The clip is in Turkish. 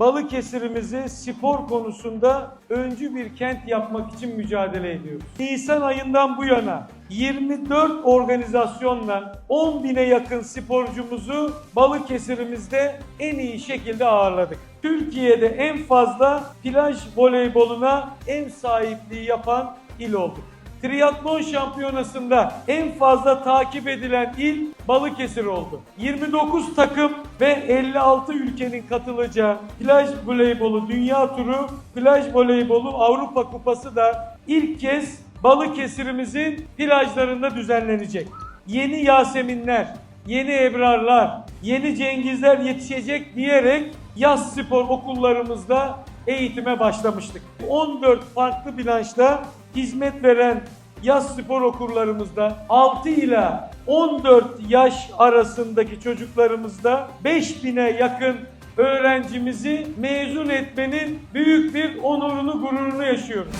Balıkesir'imizi spor konusunda öncü bir kent yapmak için mücadele ediyoruz. Nisan ayından bu yana 24 organizasyonla 10 bine yakın sporcumuzu Balıkesir'imizde en iyi şekilde ağırladık. Türkiye'de en fazla plaj voleyboluna ev sahipliği yapan il olduk. Triatlon şampiyonasında en fazla takip edilen il Balıkesir oldu. 29 takım ve 56 ülkenin katılacağı plaj voleybolu dünya turu, plaj voleybolu Avrupa Kupası da ilk kez Balıkesir'imizin plajlarında düzenlenecek. Yeni Yaseminler, yeni Ebrarlar, yeni Cengizler yetişecek diyerek yaz spor okullarımızda eğitime başlamıştık. 14 farklı branşta hizmet veren yaz spor okullarımızda 6 ile 14 yaş arasındaki çocuklarımızda 5000'e yakın öğrencimizi mezun etmenin büyük bir onurunu, gururunu yaşıyoruz.